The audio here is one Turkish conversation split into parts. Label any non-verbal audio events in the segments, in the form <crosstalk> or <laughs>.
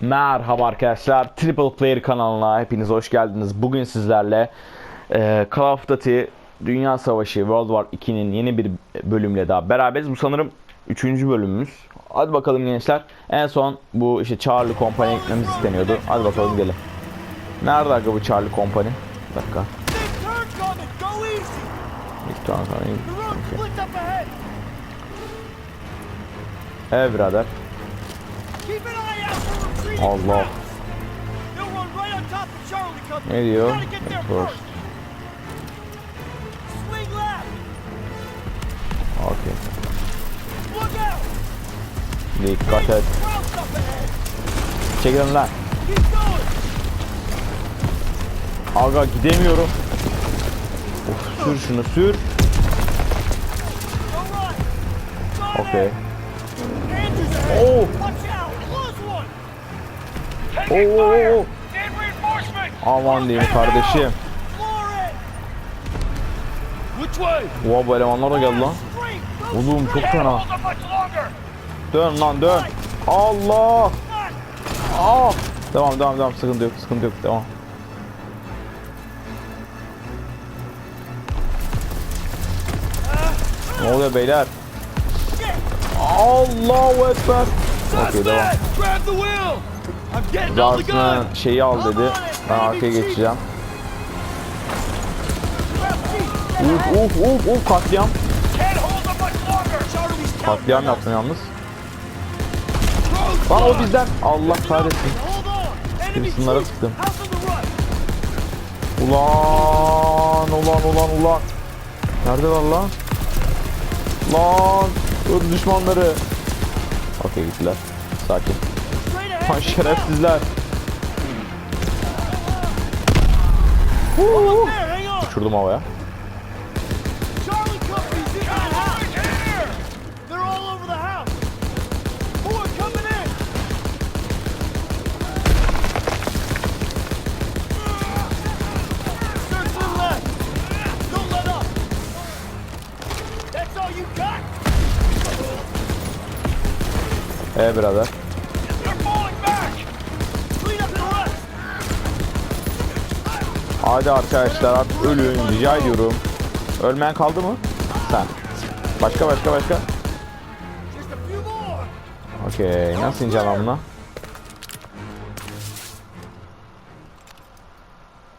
Merhaba arkadaşlar, Triple Player kanalına hepiniz hoş geldiniz. Bugün sizlerle e, Call of Duty Dünya Savaşı World War 2'nin yeni bir bölümle daha beraberiz. Bu sanırım 3. bölümümüz. Hadi bakalım gençler. En son bu işte Charlie Company eklememiz isteniyordu. Hadi bakalım gelin. Nerede aga bu Charlie Company? Bir dakika. Ahead! Evet birader. Allah. Ne diyor? First. out! Dikkat et. Çekilin lan. Aga gidemiyorum. Of, sür şunu sür. Okey. Oh. Watch out! Close one! Oo! Aman diyeyim kardeşim. Oha bu elemanlar da geldi lan. Oğlum çok fena. Dön lan dön. Allah. Ah. Devam devam devam sıkıntı yok sıkıntı yok devam. Ne oluyor beyler? Allahu Ekber. Okey devam. Zaten şeyi al dedi. Ben arkaya geçeceğim. Uf uf uf uf katliam. Katliam yaptın yalnız. Lan o bizden. Allah kahretsin. The right! Ulan ulan ulan ulan. Nerede var lan? Lan dur düşmanları. Okey gittiler. Sakin. Straight ahead! Lan şerefsizler. Uçurdum havaya. Charlie Company's Hadi arkadaşlar artık ölün rica ediyorum. Ölmeyen kaldı mı? Sen. Başka başka başka. Okey nasıl ineceğim buna?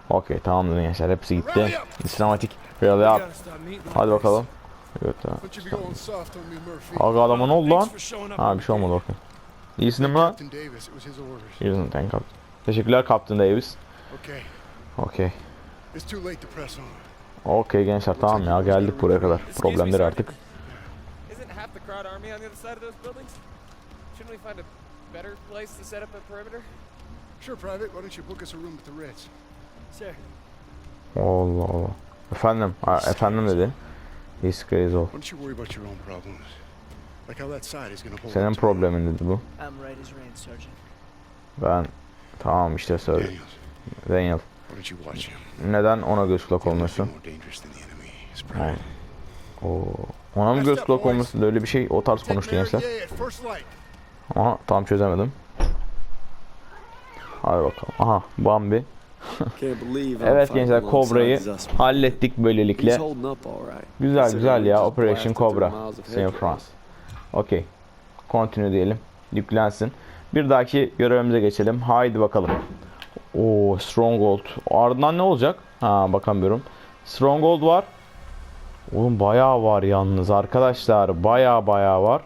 Okey tamamdır gençler hepsi gitti. Sinematik real yap. Hadi bakalım. Evet, Murphy. Aga adama ne oldu lan? Ha bir şey olmadı okey. İyisin mi lan? İyisin God. Teşekkürler Kaptan Davis. Okay, Okey. Okey gençler tamam ya geldik buraya kadar. Problemleri artık. Isn't half the crowd army on the other side of those buildings? Shouldn't we find a better place to set up a perimeter? Sure, Private, why don't you book us a room at the Ritz? Sir, Allah Allah. Efendim, ha, efendim dedi. He's crazy ol. Senin problemin dedi bu. Ben tamam işte söyle. Daniel. Why don't you watch him? Neden ona göz kulak olmuyorsun? Aynen. Oo. Ona mı göz kulak olmuyorsun? Öyle bir şey o tarz konuştu gençler. Ama tam çözemedim. Hadi bakalım. Aha Bambi. <laughs> Evet gençler Cobra'yı hallettik böylelikle. Güzel güzel ya Operation Cobra. Saint France. Okey. Continue diyelim. Yüklensin. Bir dahaki görevimize geçelim. Haydi bakalım. Oo Stronghold. Ardından ne olacak? Ha bakamıyorum. Stronghold var. Oğlum bayağı var yalnız arkadaşlar. Bayağı bayağı var.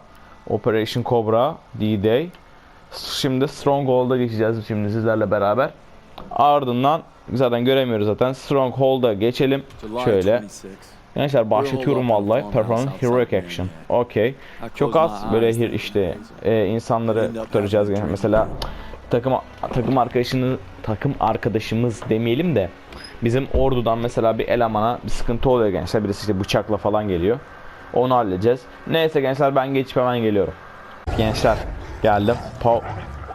Operation Cobra, D-Day. Şimdi Stronghold'a geçeceğiz şimdi sizlerle beraber. Ardından zaten göremiyoruz zaten. Stronghold'a geçelim. Şöyle. Gençler başlatıyorum vallahi. Performance Heroic Action. Okey. Çok az böyle işte e, insanları kurtaracağız. Mesela takım takım arkadaşını takım arkadaşımız demeyelim de bizim ordudan mesela bir elemana bir sıkıntı oluyor gençler. Birisi işte bıçakla falan geliyor. Onu halledeceğiz. Neyse gençler ben geçip hemen geliyorum. Gençler geldim. Pa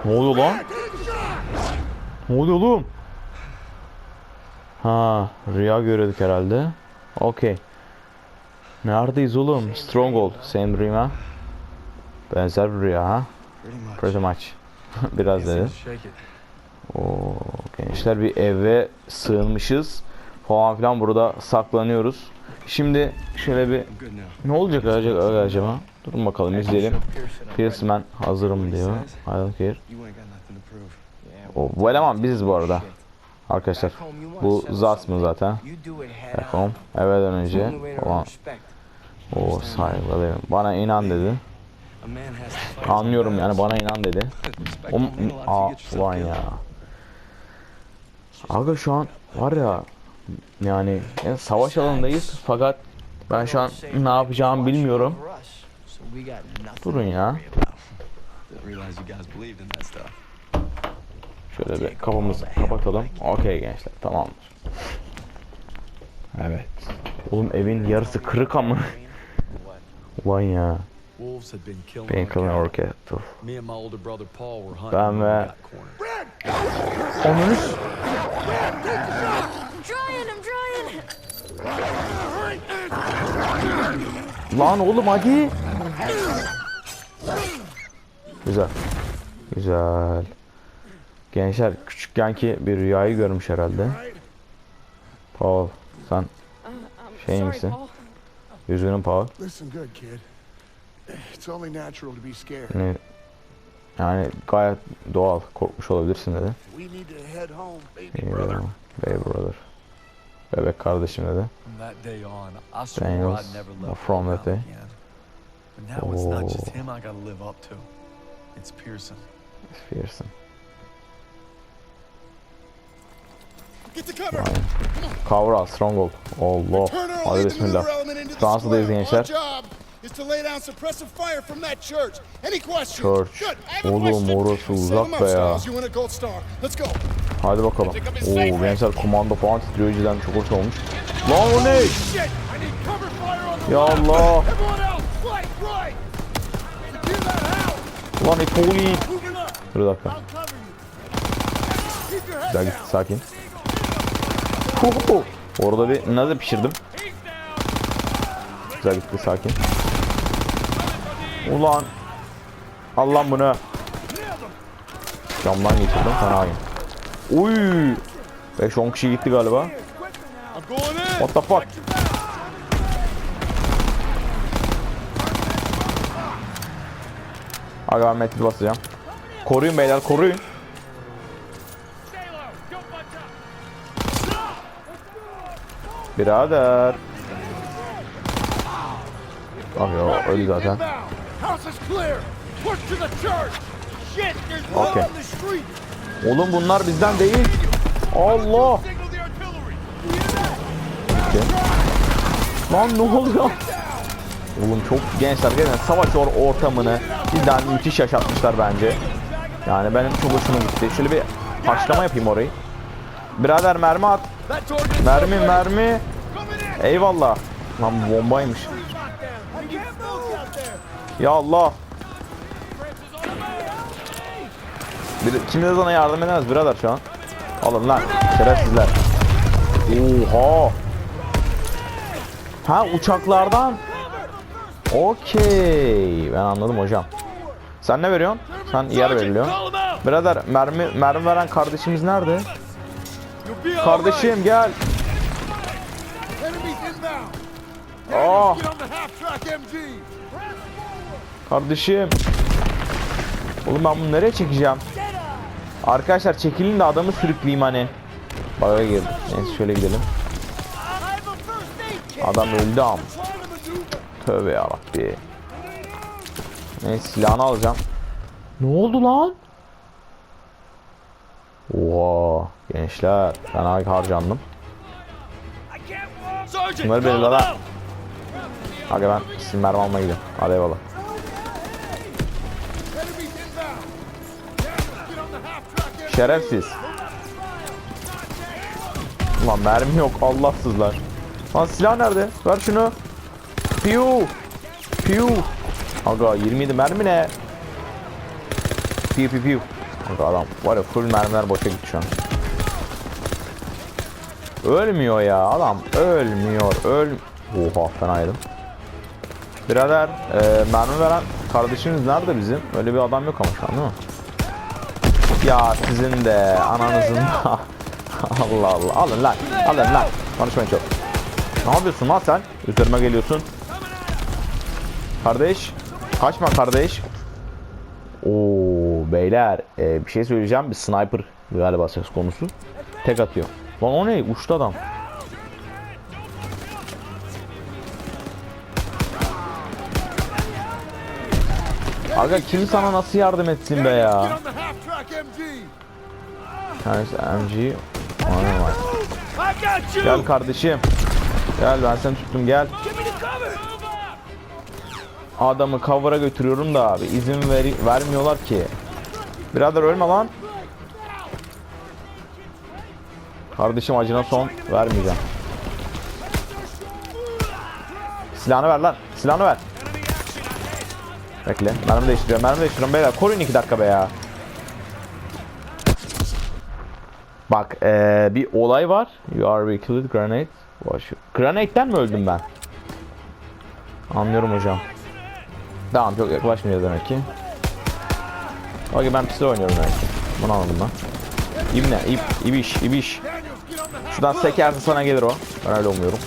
ne oluyor lan? Ne oluyor oğlum? Ha, rüya görüyorduk herhalde. Okey. Neredeyiz oğlum? Stronghold. Same ha? Benzer bir rüya ha? Pretty much. <laughs> Biraz dedi. Shake it. Oo, gençler bir eve sığınmışız falan filan burada saklanıyoruz. Şimdi şöyle bir ne olacak acaba, acaba? Durun bakalım izleyelim. Pierce ben hazırım diyor. I don't care. O, bu eleman biziz bu arada. Arkadaşlar bu Zas mı zaten? Back home. Evden önce. O saygılarım. Bana inan dedi. Anlıyorum yani bana inan dedi. <laughs> O, aa, ulan ya. Aga şu an var ya yani, yani savaş alanındayız fakat ben şu an ne yapacağımı bilmiyorum. Durun ya. Şöyle bir kafamızı kapatalım. Okey gençler tamamdır. Evet. Oğlum evin yarısı kırık ama. Ulan ya. Wolves had been killing Benim our kalın cattle. orkestro. Me and my older brother Paul were hunting. Ben ve- trying. Lan oğlum hadi. Güzel. Güzel. Gençler küçükkenki bir rüyayı görmüş herhalde. Paul sen Uh, I'm Şey misin? Yüzünün Paul. Yani, yani gayet doğal korkmuş olabilirsin dedi. We need to head home, baby İyi brother. Bey brother. Bebek kardeşim dedi. Daniels from that day. And now it's not just Oh. him I gotta live up to. It's Pearson. Fearsın. Get to cover. Kavra, Stronghold. Allah. Hadi bismillah. Fransa'dayız gençler. İs to lay down suppressive fire from that church. Any questions? Church. Good. I have a Oğlum question. orası uzak be ya. Styles. You win a gold star. Let's go. Hadi bakalım. Oo gençler komando falan titriyor cidden çok hoş olmuş. Lan o ne? Ya. Allah. Lan Epoli. Dur bir dakika. Güzel gitti sakin. Orada bir naze pişirdim. Güzel gitti sakin. Ulan. Al lan bunu. Camdan geçirdim fena oyun. Uy. 5-10 kişi gitti galiba. What the fuck? Aga metil basacağım. Koruyun beyler koruyun. Birader. Ah ya öldü zaten. Okay. on the street. Oğlum bunlar bizden değil. Allah. Artillery. Lan ne oluyor? Oğlum çok gençler gelin savaş or ortamını bizden müthiş yaşatmışlar bence. Yani benim çok hoşuma gitti. Şöyle bir haşlama yapayım orayı. Birader mermi at. Mermi mermi. Eyvallah. Lan bombaymış. Ya Allah. Bir, kim de sana yardım edemez birader şu an. Alın lan. Şerefsizler. Oha. Ha uçaklardan. Okey. Ben anladım hocam. Sen ne veriyorsun? Sen yer veriliyorsun. Birader mermi mermi veren kardeşimiz nerede? Kardeşim gel. MG. kardeşim. Oğlum ben bunu nereye çekeceğim? Arkadaşlar çekilin de adamı sürükleyeyim hani. Baga girdim. Neyse şöyle gidelim. Adam öldü am. Tövbe yarabbi. Neyse silahını alacağım. Ne oldu lan? Oha gençler fena harcandım. Bunları belirle lan. Aga ben isim mermi almaya gidiyorum. Hadi eyvallah. Şerefsiz. Ulan mermi yok Allahsızlar. Lan silah nerede? Ver şunu. Piu. Piu. Aga 27 mermi ne? Piu piu piu. Aga adam var ya full mermiler boşa gitti şu an. Ölmüyor ya adam ölmüyor öl... Oha fena yedim. Birader e, mermi veren kardeşimiz nerede bizim? Öyle bir adam yok ama şu an değil mi? Ya sizin de ananızın da. <laughs> Allah Allah. Alın lan. Alın lan. Konuşmayın çok. Ne yapıyorsun lan sen? Üzerime geliyorsun. Kardeş. Kaçma kardeş. Oo beyler e, bir şey söyleyeceğim. Bir sniper galiba söz konusu. Tek atıyor. Lan o ne? Uçtu adam. Aga kim sana nasıl yardım etsin be ya? Tanesi MG. Got you! Gel kardeşim. Gel ben seni tuttum gel. Adamı cover'a götürüyorum da abi izin veri vermiyorlar ki. Birader ölme lan. Kardeşim acına son vermeyeceğim. Silahını ver lan. Silahını ver. Bekle. Mermi değiştiriyorum. Mermi değiştiriyorum beyler. Koruyun iki dakika be ya. Bak eee, bir olay var. You are with grenade. Granade'den mi öldüm ben? Anlıyorum hocam. Tamam çok yaklaşmayacağız demek ki. Okey ben pistol oynuyorum demek ki. Bunu anladım ben. İbne, ip, ibiş, ibiş. Şuradan sekerse sana gelir o. Ben öyle umuyorum.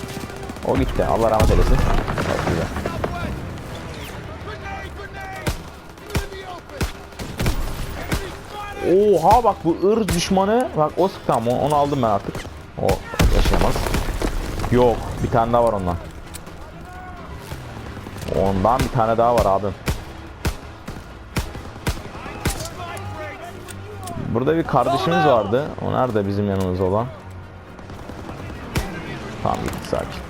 O gitti. Allah rahmet eylesin. Evet, güzel. Oha bak bu ırz düşmanı. Bak o tamam onu, onu aldım ben artık. O yaşayamaz. Yok bir tane daha var ondan. Ondan bir tane daha var abim. Burada bir kardeşimiz vardı. O nerede bizim yanımızda olan? Tamam gitti sakin.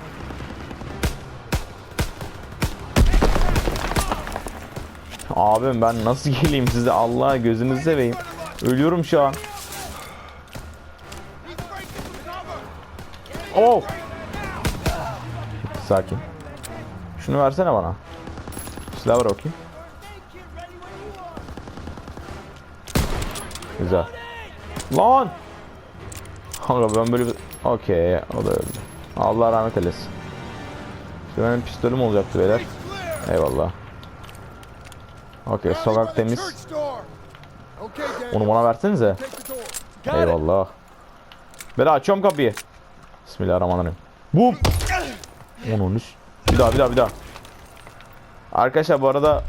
Abim ben nasıl geleyim size Allah gözünüzü seveyim. Ölüyorum şu an. Oh! Sakin. Şunu versene bana. Silah ver okey. Güzel. Lan! Kanka ben böyle bir... Okey o da öldü. Allah rahmet eylesin. İşte benim pistolüm olacaktı beyler. Eyvallah. Okey sokak temiz. Church door. Okay, Daniel. Onu bana versenize. Eyvallah. Bela açıyorum kapıyı. Bismillahirrahmanirrahim. Bum. Onun üst. Bir daha bir daha bir daha. Arkadaşlar bu arada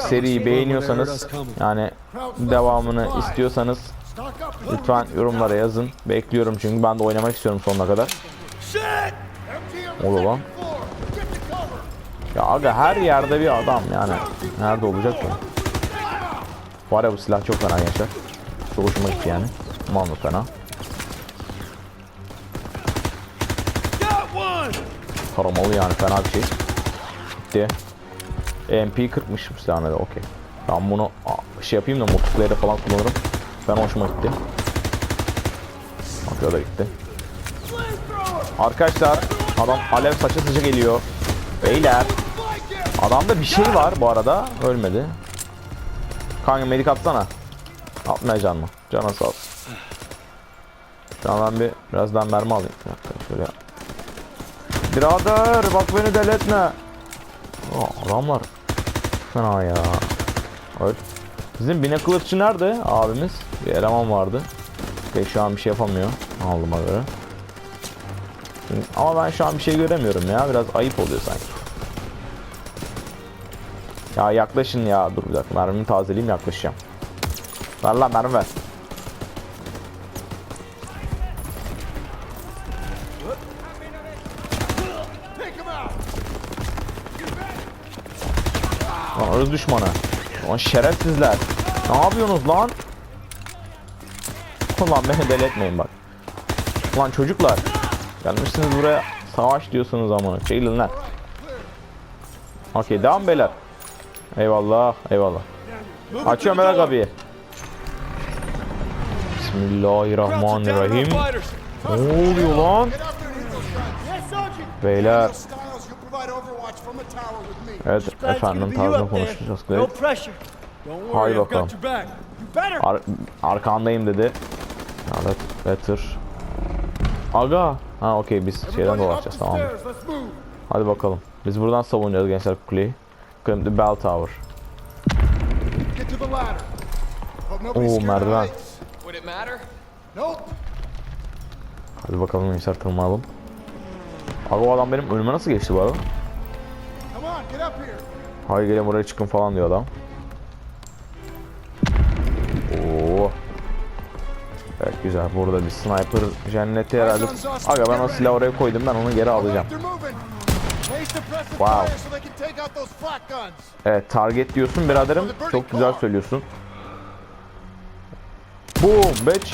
seriyi beğeniyorsanız yani devamını istiyorsanız lütfen yorumlara yazın. Bekliyorum çünkü ben de oynamak istiyorum sonuna kadar. Olur lan. Ya aga her yerde bir adam yani. Nerede olacak bu? Var ya bu silah çok fena gençler. Çok hoşuma gitti yani. Aman da fena. Taramalı yani fena bir şey. Gitti. MP40'mış bu silahın adı okey. Ben bunu şey yapayım da multiplayer'de falan kullanırım. Ben hoşuma gitti. O da gitti. Arkadaşlar adam alev saça saça geliyor. Beyler. Adamda bir şey var bu arada. Ölmedi. Kanka medik atsana. Atmayacan mı? Cana sağ olsun. Şu an ben bir birazdan mermi alayım. Şöyle. Birader bak beni deletme. Aa, adamlar fena ya. Öl. Bizim bine kılıççı nerede abimiz? Bir eleman vardı. Okey şu an bir şey yapamıyor. Aldığıma göre. Ama ben şu an bir şey göremiyorum ya. Biraz ayıp oluyor sanki. Ya yaklaşın ya. Dur bir dakika mermimi tazeleyeyim yaklaşacağım. Ver lan mermi ver. Lan ırz düşmanı. Lan şerefsizler. Ne yapıyorsunuz lan? Ulan beni deli etmeyin bak. Lan çocuklar. Gelmişsiniz buraya savaş diyorsunuz ama. Çekilin lan. Okey devam beyler. Eyvallah eyvallah. Açıyorum beyler kapıyı. Bismillahirrahmanirrahim. Ne oluyor lan? Beyler. Evet efendim tarzını konuşacağız. I've bakalım. Ar arkandayım dedi. Evet better. Aga. Ha okey biz şeyden dolaşacağız tamam. Hadi bakalım. Biz buradan savunacağız gençler kuleyi. Climb the bell tower. Get to the ladder. Oo merdiven. heights. Would it matter? Nope. Hadi bakalım gençler tırmanalım. Abi o adam benim önüme nasıl geçti bu arada? Hayır gelin buraya çıkın falan diyor adam. Oo. Evet güzel. Burada bir sniper cenneti herhalde. Aga ben o silahı oraya koydum. Ben onu geri alacağım. Wow. Evet target diyorsun biraderim. Çok güzel söylüyorsun. Boom bitch.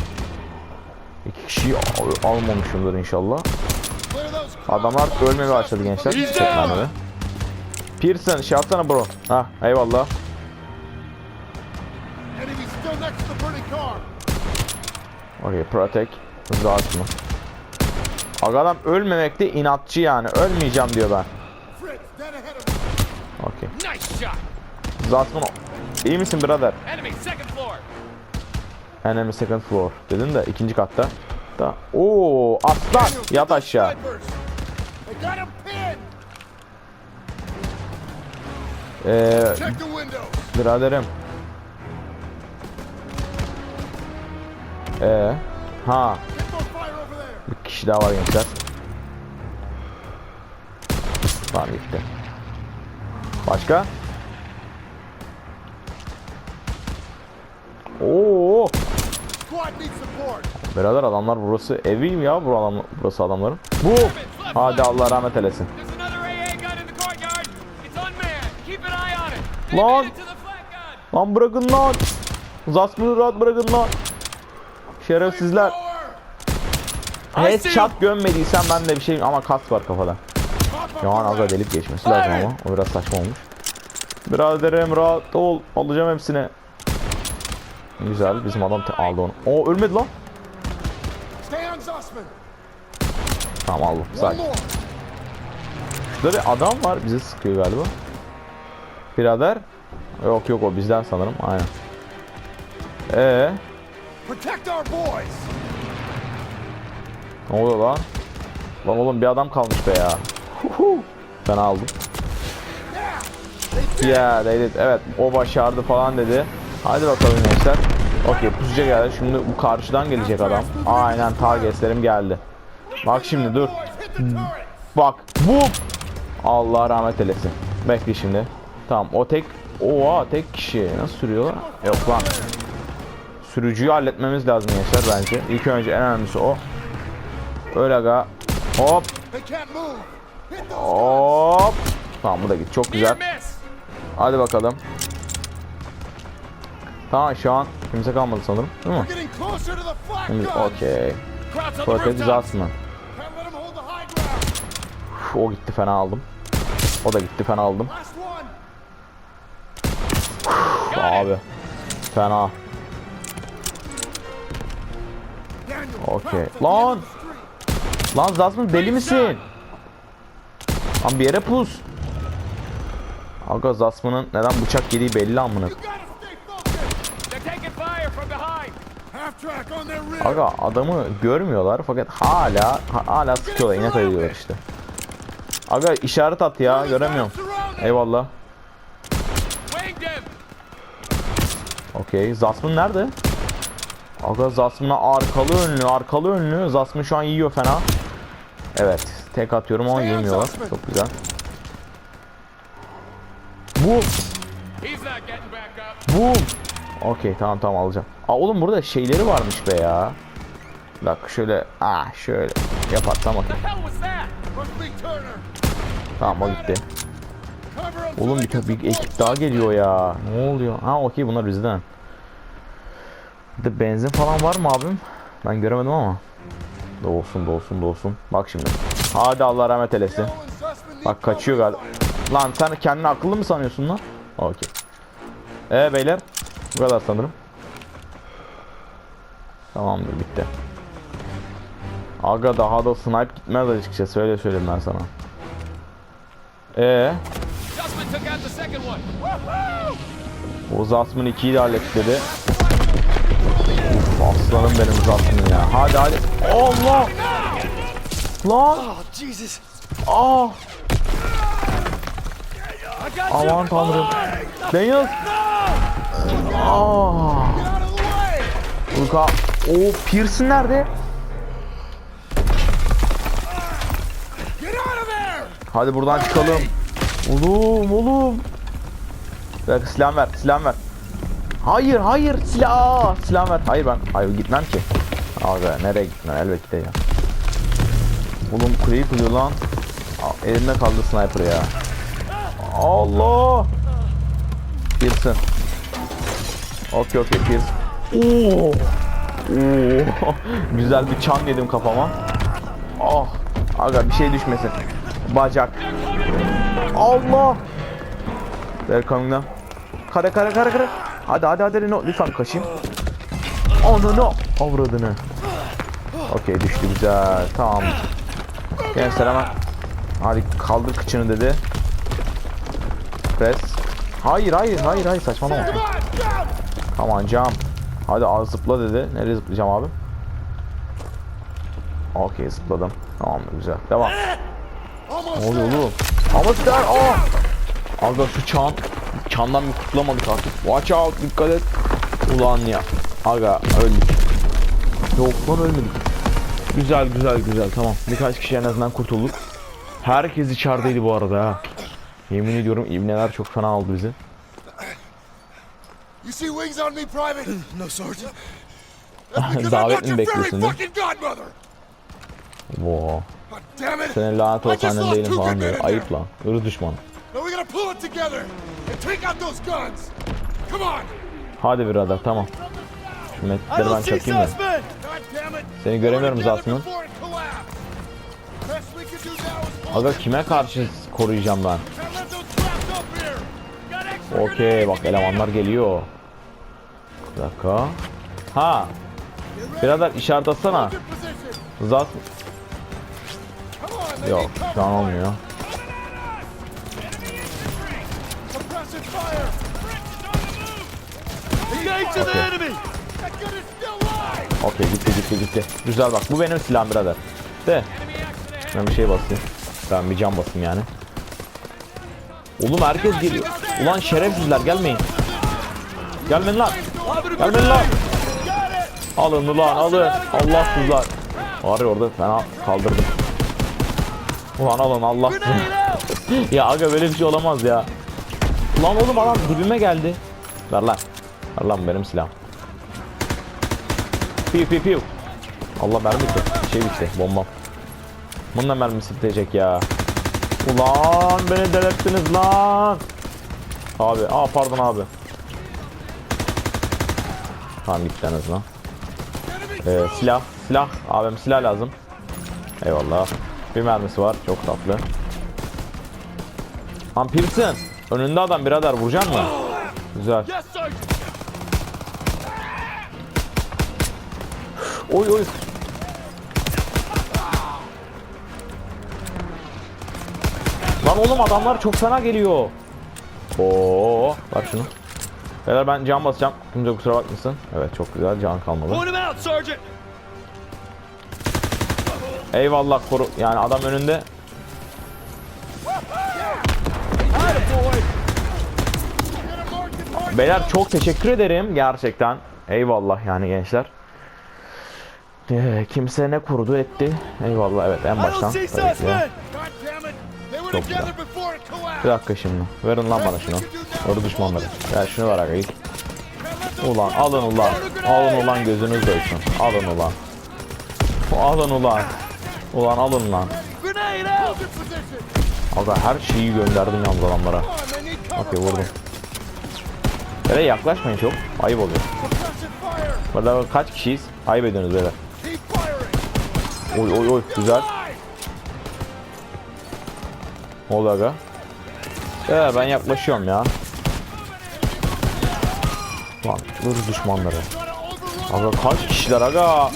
İki kişiyi al- almamışımdır inşallah. Adamlar ölmeye başladı gençler. Çekmemeli. Pearson şey atsana bro. Ha eyvallah. Okey protect. Hızlı açma. Aga adam ölmemekte inatçı yani. Ölmeyeceğim diyor ben. Okey. Zatman İyi misin birader? Enemy, second floor. Enemy second floor. Dedin de ikinci katta. Da. Oo aslan yat aşağı. Ee, biraderim. Ee, ha bir kişi daha var gençler. Tamam gitti. Başka? Oo, birader adamlar burası eviyim ya bu adam, burası adamların. Bu. Hadi Allah rahmet eylesin. Lan. Lan bırakın lan. Zasmını rahat bırakın lan. Şerefsizler. Headshot gömmediysen ben de bir şeyim ama kas var kafada. Şu an az da delip geçmesi lazım ama o biraz saçma olmuş. Biraderim rahat ol alacağım hepsini. Güzel bizim adam aldı onu. O ölmedi lan. Tamam aldım. Sakin. Şurada bir adam var bizi sıkıyor galiba. Birader. Yok yok o bizden sanırım aynen. Ee, Protect our boys. Ne oluyor lan? Lan oğlum bir adam kalmış be ya. Ben aldım. Ya yeah, they did. Evet o başardı falan dedi. Hadi bakalım gençler. Okey pusuca geldi. Şimdi bu karşıdan gelecek adam. Aynen targetlerim geldi. Bak şimdi dur. Bak bu. Allah rahmet eylesin. Bekle şimdi. Tamam o tek. Oha tek kişi. Nasıl sürüyor? Yok lan. Sürücüyü halletmemiz lazım gençler bence. İlk önce en önemlisi o. Öyle aga. Hop hop. Tamam bu da git. Çok güzel. Hadi bakalım. Tamam şu an kimse kalmadı sanırım. Değil mi? Şimdi okey. Ground. Uf, O gitti fena aldım. O da gitti fena aldım. İt. Abi. Fena. Okey. Lan! Lan Zasman deli misin? Lan bir yere pus. Aga Zasman'ın neden bıçak yediği belli amına. Aga adamı görmüyorlar fakat hala ha- hala sıkıyorlar inat ediyorlar işte. Aga işaret at ya göremiyorum. Eyvallah. Okey. Zasmin nerede? Aga Zasmin'a arkalı önlü, arkalı önlü. Zasmin şu an yiyor fena. Evet. Tek atıyorum ama yemiyorlar. Çok güzel. Bu, bu. Okey tamam tamam alacağım. Aa oğlum burada şeyleri varmış be ya. Bak şöyle, ah şöyle be Turner. Tamam o gitti. Oğlum bir, bir ekip daha geliyor ya. Ne oluyor? Ha okey bunlar bizden. De benzin falan var mı abim? Ben göremedim ama. Dolsun dolsun dolsun. Bak şimdi. Hadi Allah rahmet eylesin. Bak kaçıyor galiba. Lan sen kendini akıllı mı sanıyorsun lan? Okey. Ee beyler. Bu kadar sanırım. Tamamdır bitti. Aga daha da snipe gitmez açıkçası öyle söyleyeyim ben sana. Ee, Zasmin 2'yi de halletti dedi. Aslanım benim Zasmin ya. Hadi hadi. Allah! Lan! Oh, Jesus. Ah! I got you. Aman tanrım. Daniel! Ah! Get out of Ulka. Oo Pearson nerede? Hadi buradan çıkalım. Oğlum oğlum. Bir dakika silah ver silah ver. Hayır hayır silah silah ver. Hayır ben hayır gitmem ki. Abi nereye gitmem elbette ya. Oğlum kuleyi kuruyor lan. Elimde kaldı sniper ya. Allah. Pearson. Okey okey Pearson. Oo. Oo. <laughs> Güzel bir çan yedim kafama. Oh. Aga bir şey düşmesin. Bacak. Allah. Ver kanına. Kare kare kare kare. Hadi hadi hadi Reno. Lütfen kaçayım. Ananı avradını. Okey düştü güzel. Tamam. Gençler hemen. Hadi kaldır kıçını dedi. Press. Hayır hayır hayır hayır saçmalama. Aman cam. Hadi az zıpla dedi. Nereye zıplayacağım abi? Okey zıpladım. Tamam güzel. Devam. Ne oluyor oğlum? Ama der. Aa! Aga şu çan. Çandan bir kurtulamadık artık. Watch out dikkat et. Ulan ya. Aga öldük. Yok lan ölmedik. Güzel güzel güzel tamam. Birkaç kişi en azından kurtulduk. Herkes içerideydi bu arada ha. Yemin ediyorum ibneler çok fena aldı bizi. You see wings on me, Private? No, <laughs> Sergeant. Davet mi bekliyorsun! Wow. Senin lanet olsan değilim falan diyor. Ayıp lan. Irz düşman. Gotta pull it together and take out those guns! Come on! Hadi birader tamam. Şu I metlikleri ben çakayım da. Seni göremiyorum zaten. Aga kime karşı koruyacağım ben? Okey bak elemanlar geliyor. Bir dakika. Ha. Birader işaret atsana. Hold your position! Zat. Come on, they Yok şu an olmuyor. Okey gitti gitti gitti. Güzel bak bu benim silahım birader. De. Ben bir şey basayım. Ben bir cam basayım yani. Oğlum herkes geliyor. Ulan şerefsizler gelmeyin. Gelmeyin lan. Gelmeyin lan. Alın ulan alın. Allahsızlar. Var ya orada fena kaldırdım. Ulan alın Allah. <laughs> ya aga böyle bir şey olamaz ya. Lan oğlum adam dibime geldi. Ver lan. Ver lan benim silahım. Piu piu piu. Allah mermi bitti. Şey bitti. Bombam. Bunun da mermisi ya. Ulan beni delirttiniz lan. Abi. Aa pardon abi. Tamam gitti en. Ee, silah. Silah. Abim silah lazım. Eyvallah. Bir mermisi var. Çok tatlı. Lan Pearson. Önünde adam birader vuracak mı? Güzel. Oy oy. Lan oğlum adamlar çok fena geliyor. Oo, bak şunu. Beyler ben can basacağım. Kimse kusura bakmasın. Evet çok güzel can kalmadı. Eyvallah koru. Yani adam önünde. Beyler çok teşekkür ederim gerçekten. Eyvallah yani gençler. Ee, kimse ne kurudu etti. Eyvallah evet en baştan. tabii ki de. Çok güzel. Bir dakika şimdi. Verin lan bana şunu. Ordu düşmanları. Ya şunu ver aga ilk. Ulan alın ulan. Alın ulan gözünüz doysun. Alın ulan. Alın ulan. Ulan alın lan. Aga her şeyi gönderdim yalnız adamlara. Okey vurdum. Böyle yaklaşmayın çok. Ayıp oluyor. Burada kaç kişiyiz? Ayıp ediyorsunuz böyle. Oy oy oy güzel. Oluyor aga? Ya ben yaklaşıyorum ya. Lan ırz düşmanları. Aga kaç kişiler aga?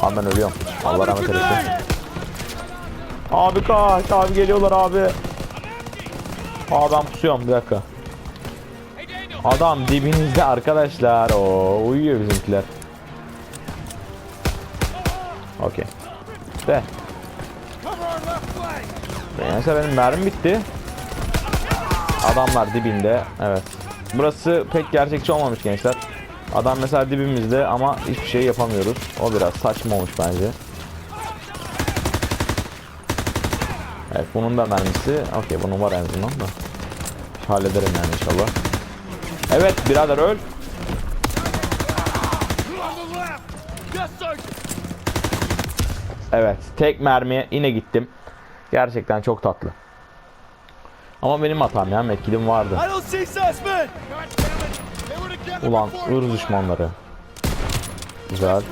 Abi ben ölüyorum. Allah rahmet eylesin. Abi kaç. Abi geliyorlar abi. Aa ben pusuyorum bir dakika. Adam dibinizde arkadaşlar. Oo uyuyor bizimkiler. Okey. De. Neyse benim mermim bitti. Adamlar dibinde. Evet. Burası pek gerçekçi olmamış gençler. Adam mesela dibimizde ama hiçbir şey yapamıyoruz. O biraz saçma olmuş bence. Evet bunun da mermisi. Okey bunun var en azından da. Hallederim yani inşallah. Evet birader öl. Evet tek mermiye yine gittim. Gerçekten çok tatlı. Ama benim hatam ya metkilim vardı. Ulan ırz düşmanları. Güzel.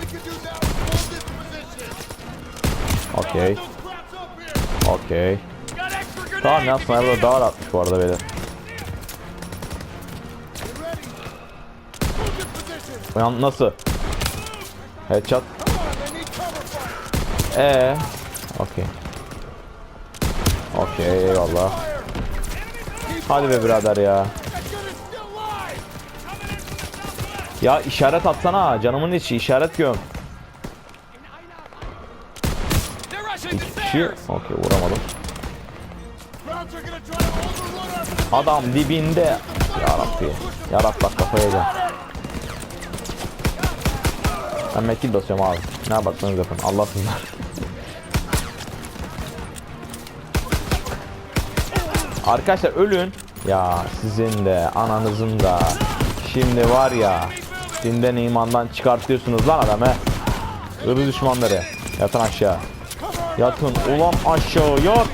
Okey. Okey. Tamam ya sniper daha rahatmış bu arada beyler. Ulan nasıl? Headshot. Ee. Okey. Okey eyvallah. Hadi be birader ya. Ya işaret atsana canımın içi işaret göm. The Kişi. Okey vuramadım. Adam dibinde. Yarabbi. Yarab bak kafaya gel. Ben metin basıyorum abi. Ne yaparsanız yapın. Allah'sınlar. Arkadaşlar ölün. Ya sizin de ananızın da. Şimdi var ya. Dinden imandan çıkartıyorsunuz lan adamı. Irı düşmanları. Yatın aşağı. Yatın ulan aşağı yat.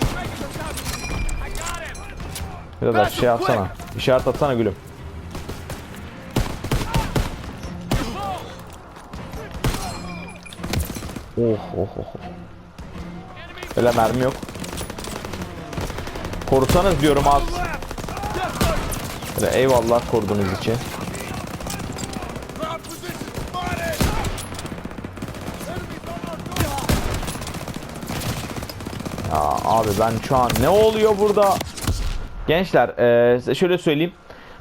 Biraz da şey yapsana. İşaret atsana gülüm. Oh oh oh. oh. Öyle mermi yok. Korusanız diyorum az. Öyle eyvallah koruduğunuz için. Ya abi ben şu an ne oluyor burada? Gençler size şöyle söyleyeyim.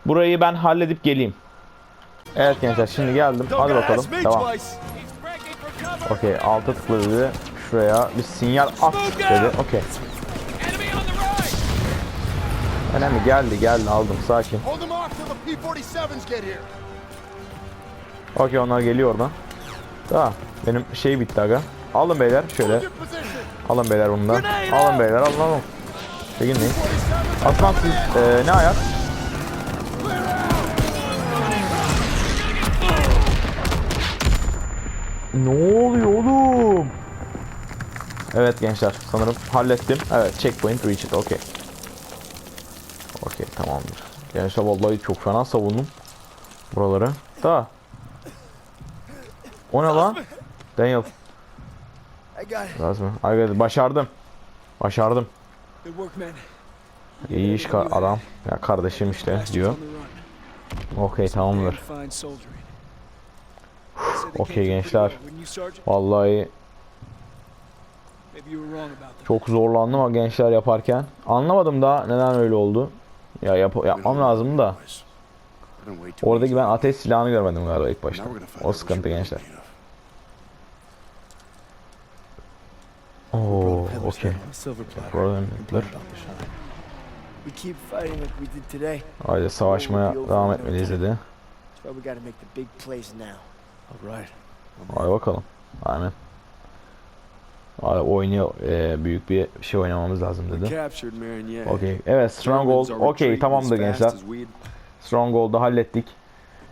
Burayı ben halledip geleyim. Evet gençler şimdi geldim. Hadi bakalım. Tamam. Okey altı tıkla dedi. Şuraya bir sinyal at dedi. Okey. Önemli geldi geldi aldım sakin. Hold them off till the P-47s get here. Okey onlar geliyor oradan. Tamam. Benim şey bitti aga. Alın beyler şöyle. Alın beyler bunu da. Alın beyler alın alın. Çekin neyin? 47 Aslan siz eee, ne ayak? Ne oluyor oğlum? Evet gençler sanırım hallettim. Evet checkpoint reached okey. Okey tamamdır. Gençler vallahi çok fena savundum. Buraları. Da. O ne lan? Daniel. Lazım. Arkadaşlar başardım. Başardım. İyi iş adam. Ya kardeşim işte diyor. Okey tamamdır. Okey gençler. Vallahi çok zorlandım ama gençler yaparken. Anlamadım da neden öyle oldu. Ya yap yapmam lazım da. Oradaki ben ateş silahını görmedim galiba ilk başta. O sıkıntı gençler. Oo, okey. there, Silver platter. Problem Complain about the shine. We keep fighting like we did today. Haydi savaşmaya devam etmeliyiz dedi. Hadi bakalım. Aynen. Hadi oynuyor. e, büyük bir şey oynamamız lazım dedi. Okey. Evet Stronghold. Okey tamamdır gençler. Stronghold'u hallettik.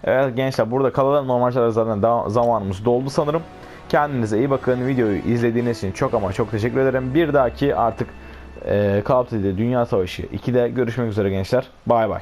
Evet gençler burada kalalım. Normal zaten zamanımız doldu sanırım. Kendinize iyi bakın. Videoyu izlediğiniz için çok ama çok teşekkür ederim. Bir dahaki artık e, Call of Duty Dünya Savaşı 2'de görüşmek üzere gençler. Bay bay.